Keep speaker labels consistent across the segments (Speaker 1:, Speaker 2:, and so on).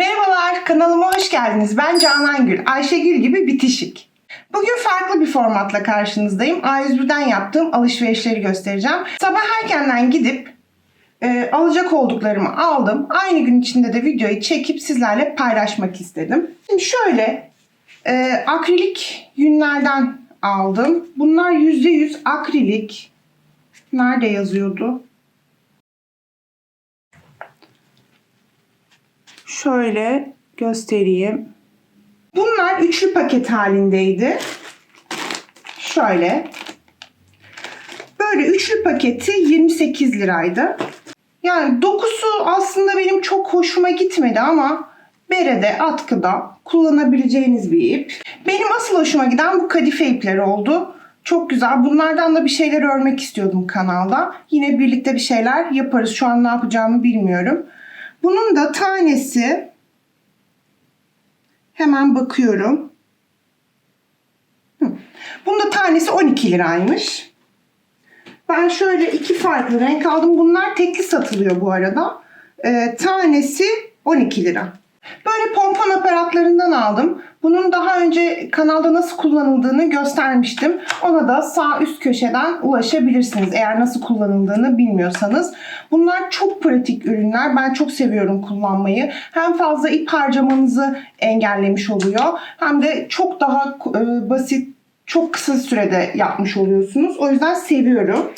Speaker 1: Merhabalar, kanalıma hoş geldiniz. Ben Canan Gül, Ayşegül gibi bitişik. Bugün farklı bir formatla karşınızdayım. A101'den yaptığım alışverişleri göstereceğim. Sabah erkenden gidip e, alacak olduklarımı aldım. Aynı gün içinde de videoyu çekip sizlerle paylaşmak istedim. Şimdi şöyle e, akrilik yünlerden aldım. Bunlar %100 akrilik. Nerede yazıyordu? Şöyle göstereyim. Bunlar üçlü paket halindeydi. Şöyle. Böyle üçlü paketi 28 liraydı. Yani dokusu aslında benim çok hoşuma gitmedi ama berede, atkıda kullanabileceğiniz bir ip. Benim asıl hoşuma giden bu kadife ipleri oldu. Çok güzel. Bunlardan da bir şeyler örmek istiyordum kanalda. Yine birlikte bir şeyler yaparız. Şu an ne yapacağımı bilmiyorum. Bunun da tanesi hemen bakıyorum. Bunun da tanesi 12 liraymış. Ben şöyle iki farklı renk aldım. Bunlar tekli satılıyor bu arada. Ee, tanesi 12 lira. Böyle pompon aparatlarından aldım. Bunun daha önce kanalda nasıl kullanıldığını göstermiştim. Ona da sağ üst köşeden ulaşabilirsiniz eğer nasıl kullanıldığını bilmiyorsanız. Bunlar çok pratik ürünler. Ben çok seviyorum kullanmayı. Hem fazla ip harcamanızı engellemiş oluyor hem de çok daha e, basit, çok kısa sürede yapmış oluyorsunuz. O yüzden seviyorum.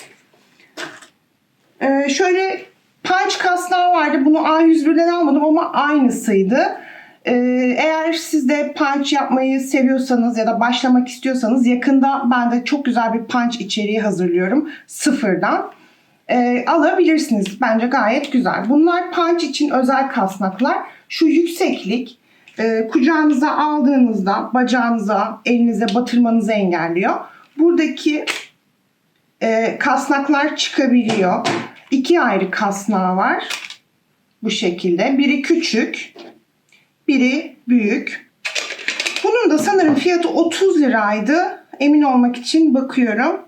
Speaker 1: Ee, şöyle punch kasnağı vardı. Bunu A101'den almadım ama aynısıydı. Ee, eğer siz de punch yapmayı seviyorsanız ya da başlamak istiyorsanız yakında ben de çok güzel bir punch içeriği hazırlıyorum sıfırdan. Ee, alabilirsiniz. Bence gayet güzel. Bunlar punch için özel kasnaklar. Şu yükseklik e, kucağınıza aldığınızda bacağınıza, elinize batırmanızı engelliyor. Buradaki e, kasnaklar çıkabiliyor. İki ayrı kasnağı var. Bu şekilde. Biri küçük, biri büyük. Bunun da sanırım fiyatı 30 liraydı. Emin olmak için bakıyorum.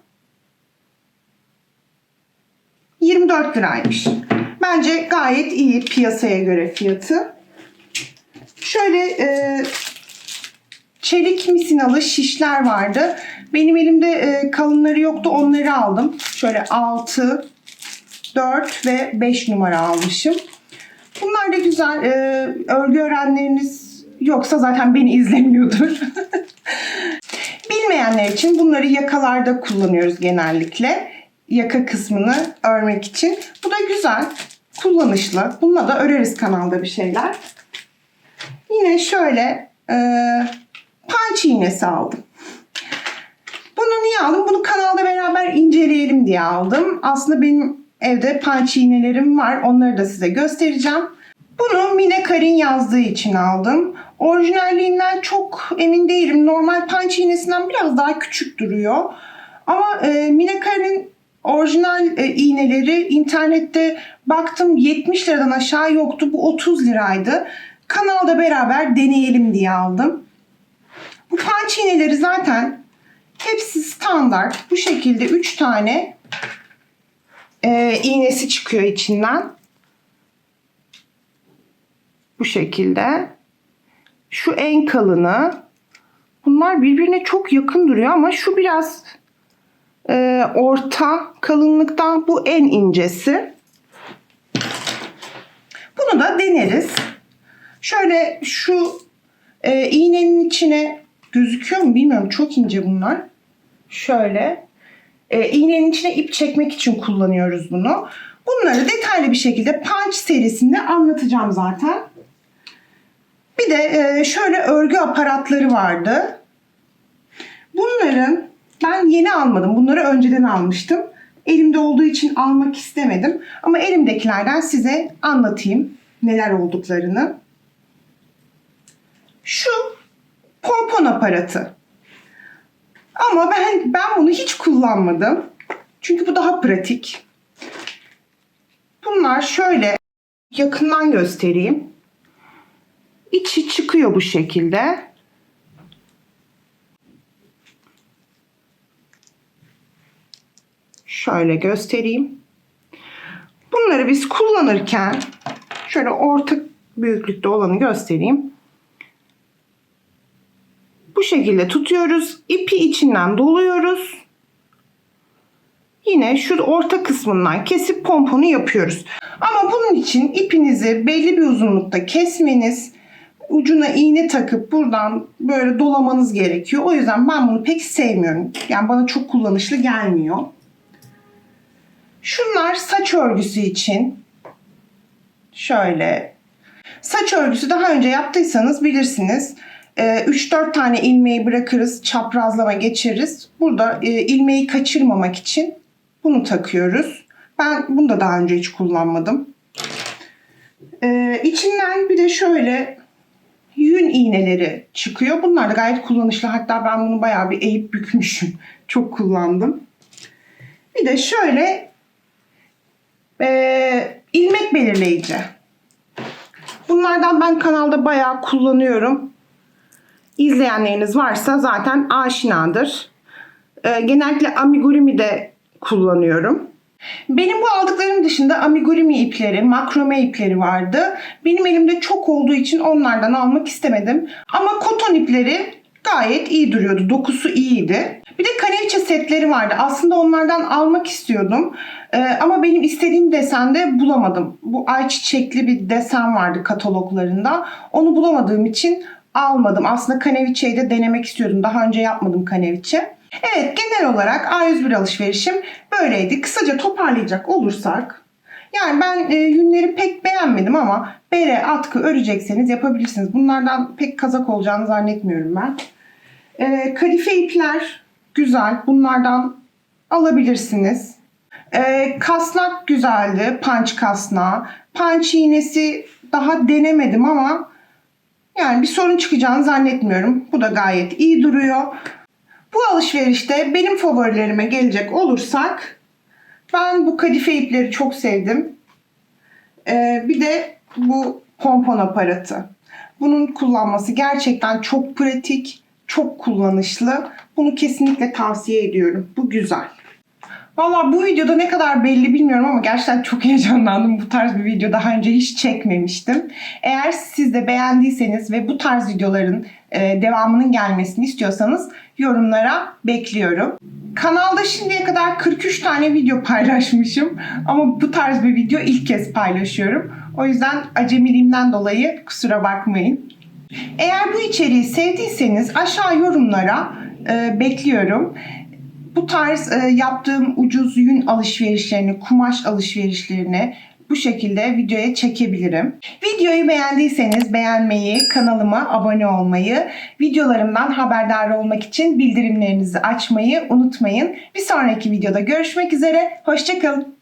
Speaker 1: 24 liraymış. Bence gayet iyi piyasaya göre fiyatı. Şöyle e, çelik misinalı şişler vardı. Benim elimde e, kalınları yoktu. Onları aldım. Şöyle 6, 4 ve 5 numara almışım. Bunlar da güzel. E, örgü öğrenleriniz yoksa zaten beni izlemiyordur. Bilmeyenler için bunları yakalarda kullanıyoruz genellikle. Yaka kısmını örmek için. Bu da güzel. Kullanışlı. Bununla da öreriz kanalda bir şeyler. Yine şöyle e, punch iğnesi aldım. Bunu niye aldım? Bunu kanalda beraber inceleyelim diye aldım. Aslında benim evde punch iğnelerim var. Onları da size göstereceğim. Bunu Mine Karin yazdığı için aldım. Orijinalliğinden çok emin değilim. Normal punch iğnesinden biraz daha küçük duruyor. Ama e, Mine Karin'in orijinal e, iğneleri internette baktım 70 liradan aşağı yoktu. Bu 30 liraydı. Kanalda beraber deneyelim diye aldım. Bu punch iğneleri zaten hepsi standart. Bu şekilde 3 tane e, iğnesi çıkıyor içinden. Bu şekilde. Şu en kalını. Bunlar birbirine çok yakın duruyor ama şu biraz e, orta kalınlıktan bu en incesi. Bunu da deneriz. Şöyle şu e, iğnenin içine gözüküyor mu bilmiyorum. Çok ince bunlar. Şöyle. E, iğnenin içine ip çekmek için kullanıyoruz bunu. Bunları detaylı bir şekilde Punch serisinde anlatacağım zaten. Bir de e, şöyle örgü aparatları vardı. Bunların ben yeni almadım. Bunları önceden almıştım. Elimde olduğu için almak istemedim. Ama elimdekilerden size anlatayım neler olduklarını. Şu pompon aparatı. Ama ben ben bunu hiç kullanmadım. Çünkü bu daha pratik. Bunlar şöyle yakından göstereyim. İçi çıkıyor bu şekilde. Şöyle göstereyim. Bunları biz kullanırken şöyle orta büyüklükte olanı göstereyim. Bu şekilde tutuyoruz. İpi içinden doluyoruz. Yine şu orta kısmından kesip pomponu yapıyoruz. Ama bunun için ipinizi belli bir uzunlukta kesmeniz, ucuna iğne takıp buradan böyle dolamanız gerekiyor. O yüzden ben bunu pek sevmiyorum. Yani bana çok kullanışlı gelmiyor. Şunlar saç örgüsü için. Şöyle. Saç örgüsü daha önce yaptıysanız bilirsiniz. Ee, 3-4 tane ilmeği bırakırız, çaprazlama geçiririz. Burada e, ilmeği kaçırmamak için bunu takıyoruz. Ben bunu da daha önce hiç kullanmadım. Ee, içinden bir de şöyle yün iğneleri çıkıyor. Bunlar da gayet kullanışlı. Hatta ben bunu bayağı bir eğip bükmüşüm. Çok kullandım. Bir de şöyle e, ilmek belirleyici. Bunlardan ben kanalda bayağı kullanıyorum. İzleyenleriniz varsa zaten aşinadır. E, genellikle amigurumi'de kullanıyorum. Benim bu aldıklarım dışında amigurumi ipleri, makrome ipleri vardı. Benim elimde çok olduğu için onlardan almak istemedim. Ama koton ipleri gayet iyi duruyordu. Dokusu iyiydi. Bir de kaneviçe setleri vardı. Aslında onlardan almak istiyordum. Ee, ama benim istediğim desende bulamadım. Bu ayçiçekli bir desen vardı kataloglarında. Onu bulamadığım için almadım. Aslında kaneviçeyi de denemek istiyordum. Daha önce yapmadım kaneviçe. Evet genel olarak A101 alışverişim böyleydi. Kısaca toparlayacak olursak yani ben e, yünleri pek beğenmedim ama bere, atkı örecekseniz yapabilirsiniz. Bunlardan pek kazak olacağını zannetmiyorum ben. E, kadife ipler güzel. Bunlardan alabilirsiniz. E, kasnak güzeldi. Punch kasnağı. Punch iğnesi daha denemedim ama yani bir sorun çıkacağını zannetmiyorum. Bu da gayet iyi duruyor. Bu alışverişte benim favorilerime gelecek olursak ben bu kadife ipleri çok sevdim. Ee, bir de bu pompon aparatı. Bunun kullanması gerçekten çok pratik, çok kullanışlı. Bunu kesinlikle tavsiye ediyorum. Bu güzel. Valla bu videoda ne kadar belli bilmiyorum ama gerçekten çok heyecanlandım. Bu tarz bir video daha önce hiç çekmemiştim. Eğer siz de beğendiyseniz ve bu tarz videoların e, devamının gelmesini istiyorsanız yorumlara bekliyorum. Kanalda şimdiye kadar 43 tane video paylaşmışım ama bu tarz bir video ilk kez paylaşıyorum. O yüzden acemiliğimden dolayı kusura bakmayın. Eğer bu içeriği sevdiyseniz aşağı yorumlara e, bekliyorum bu tarz e, yaptığım ucuz yün alışverişlerini, kumaş alışverişlerini bu şekilde videoya çekebilirim. Videoyu beğendiyseniz beğenmeyi, kanalıma abone olmayı, videolarımdan haberdar olmak için bildirimlerinizi açmayı unutmayın. Bir sonraki videoda görüşmek üzere, hoşçakalın.